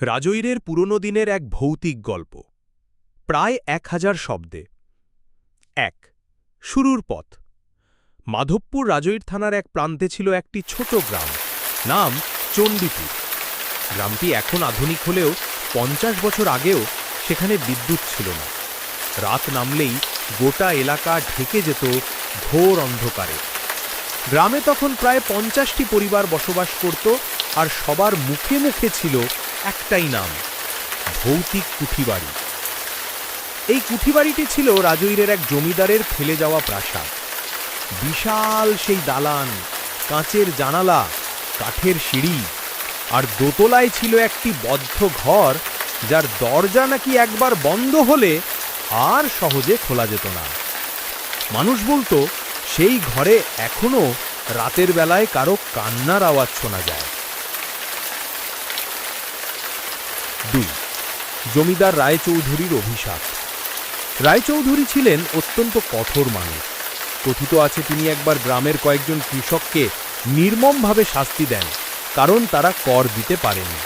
রাজৈরের পুরনো দিনের এক ভৌতিক গল্প। প্রায় এক হাজার শব্দে। এক, শুরুর পথ। মাধবপুর রাজৈর থানার এক প্রান্তে ছিল একটি ছোট গ্রাম। নাম চণ্ডীপুর। গ্রামটি এখন আধুনিক হলেও পঞ্চাশ বছর আগেও সেখানে বিদ্যুৎ ছিল না। রাত নামলেই গোটা এলাকা ঢেকে যেত ঘোর অন্ধকারে। গ্রামে তখন প্রায় পঞ্চাশটি পরিবার বসবাস করত আর সবার মুখে মুখে ছিল একটাই নাম, ভৌতিক কুঠিবাড়ি। এই কুঠিবাড়িটি ছিল রাজৈরের এক জমিদারের ফেলে যাওয়া প্রাসাদ। বিশাল সেই দালান, কাঁচের জানালা, কাঠের সিঁড়ি, আর দোতলায় ছিল একটি বদ্ধ ঘর, যার দরজা নাকি একবার বন্ধ হলে আর সহজে খোলা যেত না। মানুষ বলতো, সেই ঘরে এখনও রাতের বেলায় কারও কান্নার আওয়াজ শোনা যায়। দুই। জমিদার রায়চৌধুরীর অভিশাপ। রায়চৌধুরী ছিলেন অত্যন্ত কঠোর মানুষ। কথিত আছে তিনি একবার গ্রামের কয়েকজন কৃষককে নির্মমভাবে শাস্তি দেন, কারণ তারা কর দিতে পারেনি।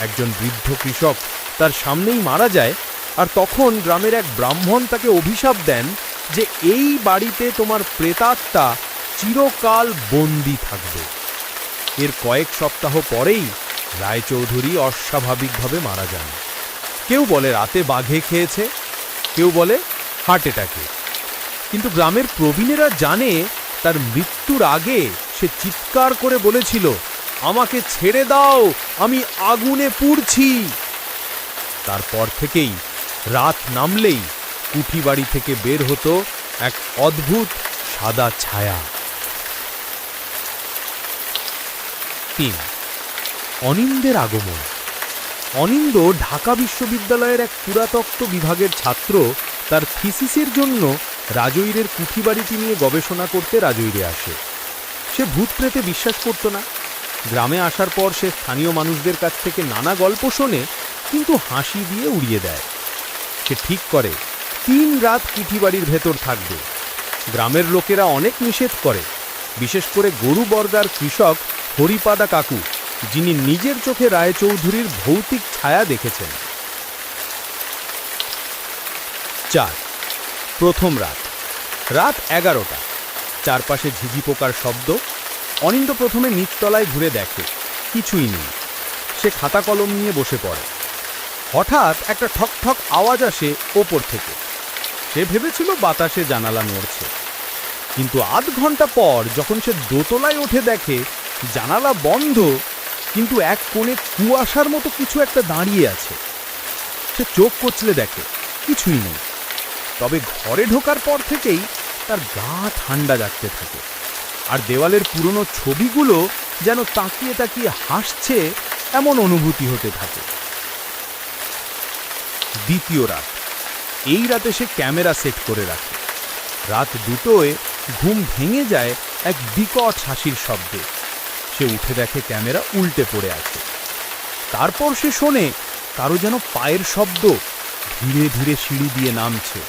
একজন বৃদ্ধ কৃষক তার সামনেই মারা যায়, আর তখন গ্রামের এক ব্রাহ্মণ তাকে অভিশাপ দেন যে এই বাড়িতে তোমার প্রেতাত্মা চিরকাল বন্দি থাকবে। এর কয়েক সপ্তাহ পরেই রায়চৌধুরী অস্বাভাবিকভাবে মারা যান। কেউ বলে রাতে বাঘে খেয়েছে, কেউ বলে হার্ট অ্যাটাকে। কিন্তু গ্রামের প্রবীণেরা জানে তার মৃত্যুর আগে সে চিৎকার করে বলেছিল, আমাকে ছেড়ে দাও, আমি আগুনে পুড়ছি। তারপর থেকেই রাত নামলেই কুঠি বাড়ি থেকে বের হতো এক অদ্ভুত সাদা ছায়া। তিন অনিন্দের আগমন। অনিন্দ ঢাকা বিশ্ববিদ্যালয়ের এক পুরাতত্ত্ব বিভাগের ছাত্র, তার থিসিসের জন্য রাজৈরের কুঠিবাড়িটি নিয়ে গবেষণা করতে রাজৈরে আসে। সে ভূত প্রেতে বিশ্বাস করত না। গ্রামে আসার পর সে স্থানীয় মানুষদের কাছ থেকে নানা গল্প শোনে, কিন্তু হাসি দিয়ে উড়িয়ে দেয়। সে ঠিক করে, তিন রাত কুঠিবাড়ির ভেতর থাকবে। গ্রামের লোকেরা অনেক নিষেধ করে, বিশেষ করে গরু বর্গার কৃষক হরিপাদা কাকু। যিনি নিজের চোখে রায়চৌধুরীর ভৌতিক ছায়া দেখেছেন। চার, প্রথম রাত। রাত এগারোটা। চারপাশে ঝিঝি পোকার শব্দ। অনিন্দ প্রথমে নিচতলায় ঘুরে দেখে, কিছুই নেই। সে খাতা কলম নিয়ে বসে পড়ে। হঠাৎ একটা ঠক ঠক আওয়াজ আসে ওপর থেকে। সে ভেবেছিল বাতাসে জানালা নড়ছে। কিন্তু আধ ঘণ্টা পর যখন সে দোতলায় উঠে দেখে, জানালা বন্ধ কিন্তু এক কোণে কুয়াশার মতো কিছু একটা দাঁড়িয়ে আছে। সে চোখ কচলে দেখে, কিছুই নেই। তবে ঘরে ঢোকার পর থেকেই তার গা ঠান্ডা জাগতে থাকে আর দেওয়ালের পুরনো ছবিগুলো যেন তাকিয়ে তাকিয়ে হাসছে এমন অনুভূতি হতে থাকে। দ্বিতীয় রাত, এই রাতে সে ক্যামেরা সেট করে রাখে। রাত দুটোয় ঘুম ভেঙে যায় এক বিকট হাসির শব্দে। সে উঠে দেখে ক্যামেরা উল্টে পড়ে আছে। তারপর সে শোনে কারও যেন পায়ের শব্দ ধীরে ধীরে সিঁড়ি দিয়ে নামছে।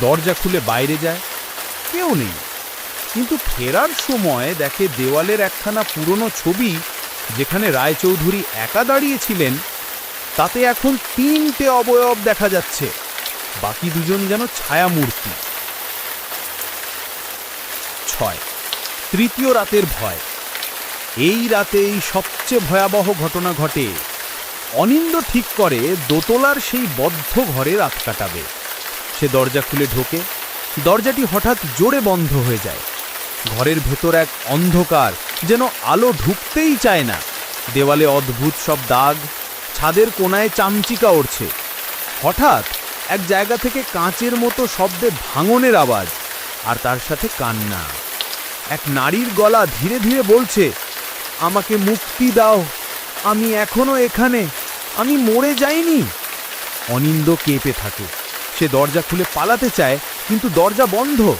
দরজা খুলে বাইরে যায়। কেউ নেই। কিন্তু ফেরার সময় দেখে দেওয়ালের একখানা পুরনো ছবি যেখানে রায়চৌধুরী একা দাঁড়িয়েছিলেন, তাতে এখন তিনটে অবয়ব দেখা যাচ্ছে। বাকি দুজন যেন ছায়ামূর্তি। ছয়। তৃতীয় রাতের ভয়। এই রাতেই সবচেয়ে ভয়াবহ ঘটনা ঘটে। অনিন্দ ঠিক করে দোতলার সেই বদ্ধ ঘরে রাত কাটাবে। সে দরজা খুলে ঢোকে। দরজাটি হঠাৎ জোরে বন্ধ হয়ে যায়। ঘরের ভেতর এক অন্ধকার যেন আলো ঢুকতেই চায় না। দেওয়ালে অদ্ভুত সব দাগ, ছাদের কোনায় চামচিকা উড়ছে হঠাৎ এক জায়গা থেকে কাঁচের মতো শব্দে ভাঙনের আওয়াজ, আর তার সাথে কান্না। এক নারীর গলা ধীরে ধীরে বলছে আমাকে মুক্তি দাও। আমি এখনও এখানে। আমি মরে যাইনি। অনিন্দ কেঁপে থাকে। সে দরজা খুলে পালাতে চায়, কিন্তু দরজা বন্ধ।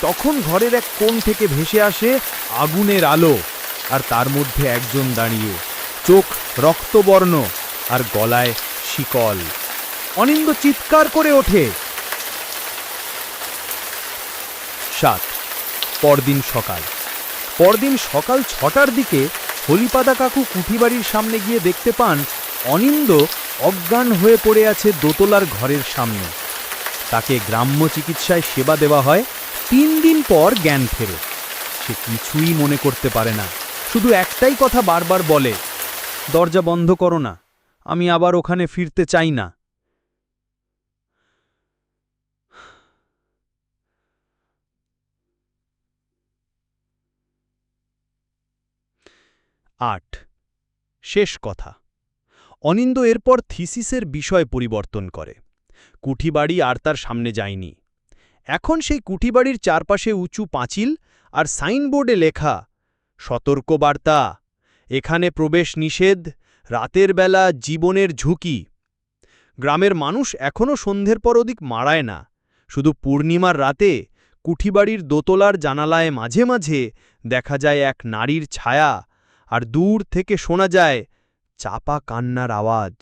তখন ঘরের এক কোণ থেকে ভেসে আসে আগুনের আলো, আর তার মধ্যে একজন দাঁড়িয়ে। চোখ রক্তবর্ণ, আর গলায় শিকল। অনিন্দ চিৎকার করে ওঠে। সাত। পরদিন সকাল। পরদিন সকাল ছটার দিকে হলিপাদা কাকু কুঠিবাড়ির সামনে গিয়ে দেখতে পান, অনিন্দ অজ্ঞান হয়ে পড়ে আছে দোতলার ঘরের সামনে। তাকে গ্রাম্য চিকিৎসায় সেবা দেওয়া হয়, তিন দিন পর জ্ঞান ফেরে। সে কিছুই মনে করতে পারে না, শুধু একটাই কথা বারবার বলে, দরজা বন্ধ করো না, আমি আবার ওখানে ফিরতে চাই না। আট। শেষ কথা। অনিন্দ এরপর থিসিসের বিষয় পরিবর্তন করে। কুঠিবাড়ি আর তার সামনে যায়নি। এখন সেই কুঠিবাড়ির চারপাশে উঁচু পাঁচিল আর সাইনবোর্ডে লেখা, সতর্কবার্তা, এখানে প্রবেশ নিষেধ, রাতের বেলা জীবনের ঝুঁকি। গ্রামের মানুষ এখনও সন্ধ্যের পর ওদিক মারায় না। শুধু পূর্ণিমার রাতে কুঠিবাড়ির দোতলার জানালায় মাঝে মাঝে দেখা যায় এক নারীর ছায়া আর দূর থেকে শোনা যায় চাপা কান্নার আওয়াজ।